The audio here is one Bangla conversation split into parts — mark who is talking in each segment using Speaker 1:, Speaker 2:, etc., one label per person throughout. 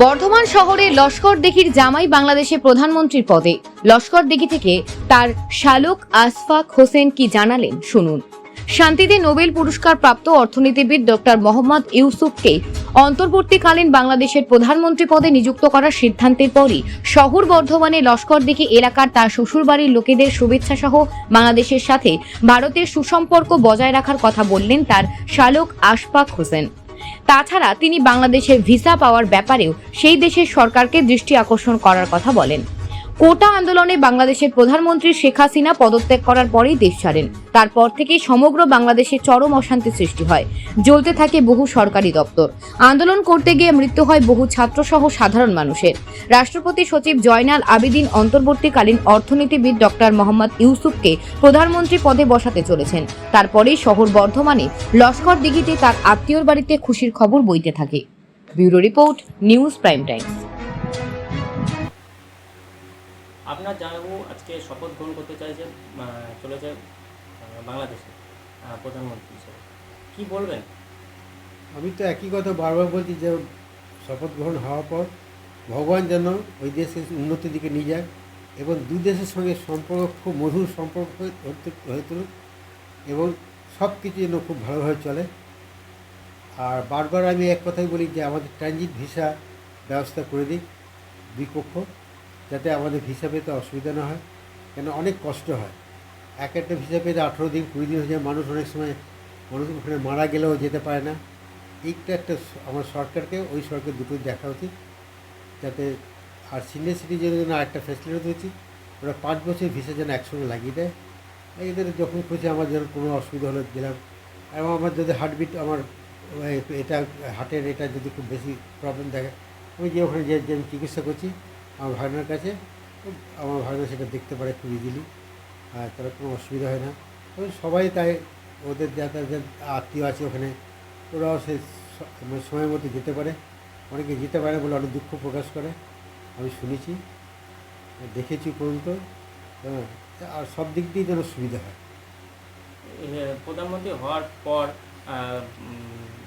Speaker 1: বর্ধমান শহরে লস্কর দিঘির জামাই বাংলাদেশে প্রধানমন্ত্রীর পদে। লস্কর দিঘি থেকে তার শালক আসফাক হোসেন কি জানালেন, শুনুন। শান্তিতে নোবেল পুরস্কার প্রাপ্ত অর্থনীতিবিদ ডক্টর মোহাম্মদ ইউসুফকে অন্তর্বর্তীকালীন বাংলাদেশের প্রধানমন্ত্রী পদে নিযুক্ত করার সিদ্ধান্তের পরই শহর বর্ধমানে লস্করদিঘি এলাকার তার শ্বশুরবাড়ির লোকেদের শুভেচ্ছা সহ বাংলাদেশের সাথে ভারতের সুসম্পর্ক বজায় রাখার কথা বললেন তার শালক আশফাক হোসেন। তাছাড়া তিনি বাংলাদেশের ভিসা পাওয়ার ব্যাপারেও সেই দেশের সরকারকে দৃষ্টি আকর্ষণ করার কথা বলেন। কোটা আন্দোলনে বাংলাদেশের প্রধানমন্ত্রী শেখ হাসিনা পদত্যাগ করার পরেই দেশ ছাড়েন। তারপর থেকেই সমগ্র বাংলাদেশে চরম অশান্তি সৃষ্টি হয়। জ্বলতে থাকে বহু সরকারি দপ্তর। আন্দোলন করতে গিয়ে মৃত্যু হয় বহু ছাত্রসহ সাধারণ মানুষের। রাষ্ট্রপতি সচিব জয়নাল আবেদিন অন্তর্বর্তীকালীন অর্থনীতিবিদ ডক্টর মোহাম্মদ ইউসুফকে প্রধানমন্ত্রী পদে বসাতে চলেছেন। তারপরেই শহর বর্ধমানে লস্কর দিঘিতে তার আত্মীয়র বাড়িতে খুশির খবর বইতে থাকে। Bureau report, news prime time
Speaker 2: আপনার জানাব আজকে শপথ গ্রহণ করতে চাইছে চলেছে বাংলাদেশে প্রধানমন্ত্রী হিসেবে। কী বলবেন?
Speaker 3: আমি তো একই কথা বারবার বলছি যে শপথ গ্রহণ হওয়ার পর ভগবান যেন ওই দেশের উন্নতির দিকে নিয়ে যায় এবং দুই দেশের সঙ্গে সম্পর্ক, খুব মধুর সম্পর্ক হয়ে- তুলুক এবং সব কিছু যেন খুব ভালোভাবে চলে। আর বারবার আমি এক কথাই বলি যে আমাদের ট্রানজিট ভিসা ব্যবস্থা করে দিক, দুই পক্ষ। যাতে আমাদের ভিসা পেতে অসুবিধা না হয়, কেন অনেক কষ্ট হয়। এক একটা ভিসা পেতে আঠেরো দিন, কুড়ি দিন হয়ে যায়, মানুষ অনেক সময় মানুষ ওখানে মারা গেলেও যেতে পারে না। এইটা একটা আমার সরকারকে, ওই সরকার দুটো দেখা উচিত, যাতে আর সিনিয়র সিটিজেনের জন্য একটা ফ্যাসিলিটি উচিত ওরা পাঁচ বছর ভিসা যেন একসঙ্গে লাগিয়ে দেয়। এদের যখন খুশি আমার যেন কোনো অসুবিধা হলে দিলাম। এবং আমার যদি হার্টবিট আমার এটা হার্টের এটা যদি খুব বেশি প্রবলেম দেখে, আমি যে ওখানে যে আমি চিকিৎসা করছি আমার ভাগনার কাছে, আমার ভাগনা সেটা দেখতে পারে খুব ইজিলি আর তার কোনো অসুবিধা হয় না। তবে সবাই তাই, ওদের যারা যারা আত্মীয় আছে ওখানে, ওরাও সে সময় মতো যেতে পারে। অনেকে যেতে পারে বলে অনেক দুঃখ প্রকাশ করে, আমি শুনেছি, দেখেছি পর্যন্ত হ্যাঁ আর সব দিক দিয়ে যেন সুবিধা হয়।
Speaker 2: প্রধানমন্ত্রী হওয়ার পর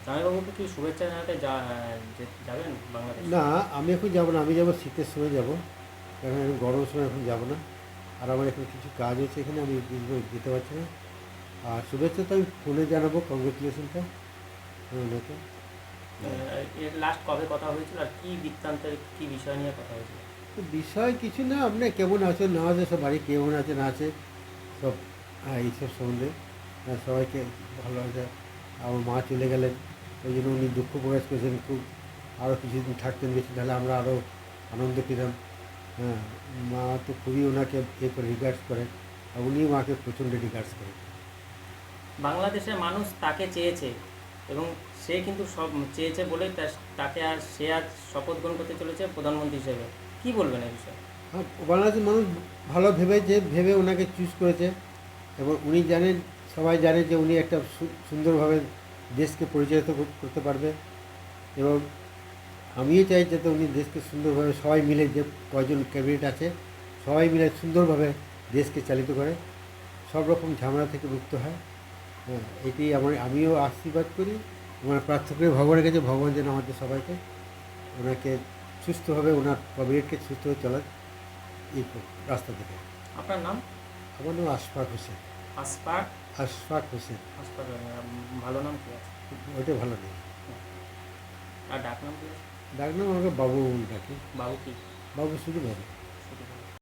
Speaker 2: জামাইবাবুকে কি শুভেচ্ছা জানাতে যাবেন বাংলাদেশ?
Speaker 3: না আমি এখন যাব না আমি যাব শীতের সময় যাব। এখন আমি গরমের সময় এখন যাব না। আর আমার এখন কিছু কাজ আছে এখানে আমি বুঝব যেতে পারছি না। আর শুভেচ্ছা তো আমি ফোনে জানাব কংগ্রেচুলেশনটা
Speaker 2: এর লাস্ট কবে কথা হয়েছিল আর কি বৃত্তান্তের কি বিষয় নিয়ে কথা হয়েছিল?
Speaker 3: বিষয় কিছু না আপনি কেমন আছেন না আছে সব বাড়ি কেমন আছে না আছে সব হ্যাঁ এইসব সম্বন্ধে। হ্যাঁ, সবাইকে ভালো আছে আমার মা চলে গেলেন। ওই জন্য উনি দুঃখ প্রকাশ করেছেন খুব আরও কিছুদিন থাকতেন বেশি তাহলে আমরা আরও আনন্দ পেতাম। হ্যাঁ মা তো খুবই ওনাকে এ করে রিগার্ডস করেন আর উনিও মাকে প্রচণ্ড রিগার্ডস করেন।
Speaker 2: বাংলাদেশের মানুষ তাকে চেয়েছে এবং সে কিন্তু সব চেয়েছে বলেই তাকে আর সে আজ শপথ গ্রহণ করতে চলেছে প্রধানমন্ত্রী হিসেবে। কি বলবেন এই বিষয়ে?
Speaker 3: হ্যাঁ, বাংলাদেশের মানুষ ভালো ভেবেছে ভেবে ওনাকে চুজ করেছে এবং উনি জানেন সবাই জানে যে উনি একটা সুন্দরভাবে দেশকে পরিচালিত করতে পারবে এবং আমিও চাই যাতে উনি দেশকে সুন্দরভাবে সবাই মিলে যে কয়জন ক্যাবিনেট আছে সবাই মিলে সুন্দরভাবে দেশকে চালিত করে। সব রকম ঝামেলা থেকে মুক্ত হয়। হ্যাঁ এটি আমার আমিও আশীর্বাদ করি। আমার প্রার্থনা করি ভগবানের কাছে ভগবান যেন আমাদের সবাইকে ওনাকে সুস্থভাবে ওনার ক্যাবিনেটকে সুস্থভাবে চলার এই রাস্তা থেকে।
Speaker 2: আপনার নাম?
Speaker 3: আমার নাম আশফাক হোসেন।
Speaker 2: আসপাক
Speaker 3: আশফাক হোসেন
Speaker 2: আসপাক ভালো নাম কি আছে?
Speaker 3: ওইটা ভালো নেই।
Speaker 2: আর ডাক নাম কি আছে?
Speaker 3: ডাক নাম আমাকে বাবু ডাকি।
Speaker 2: বাবু কি?
Speaker 3: বাবু শুধু বাবু।